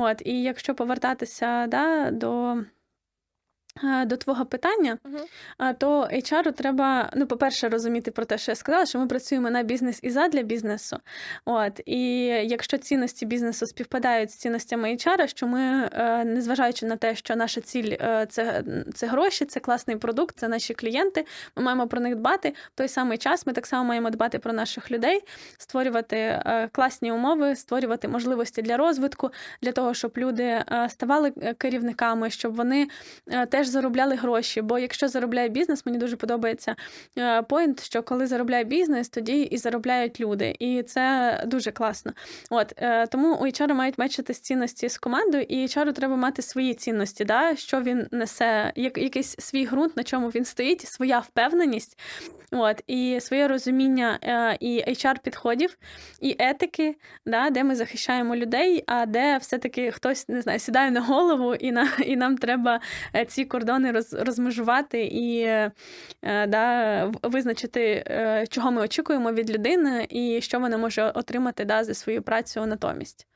От, і якщо повертатися да, до, до твого питання, а, то HR треба, ну, по-перше, розуміти про те, що я сказала, що ми працюємо на бізнес і задля бізнесу. От, і якщо цінності бізнесу співпадають з цінностями HR, що ми, е, незважаючи на те, що наша ціль е, це, це гроші, це класний продукт, це наші клієнти, ми маємо про них дбати. В той самий час ми так само маємо дбати про наших людей, створювати е, класні умови, створювати можливості для розвитку, для того, щоб люди е, ставали е, керівниками, щоб вони е, теж заробляли гроші. Бо якщо заробляє бізнес, мені дуже подобається е, поінт, що коли заробляє бізнес, тоді і заробляють люди. І це дуже класно. От е, тому у HR мають мечити цінності з командою, і HR треба мати свої цінності, да? що він несе, як, якийсь свій ґрунт, на чому він стоїть, своя впевненість. От, і своє розуміння е, і HR-підходів, і етики, да, де ми захищаємо людей, а де все-таки хтось не знаю, сідає на голову, і, на, і нам треба ці кордони роз, розмежувати і е, да, визначити, е, чого ми очікуємо від людини, і що вона може отримати да, за свою працю натомість.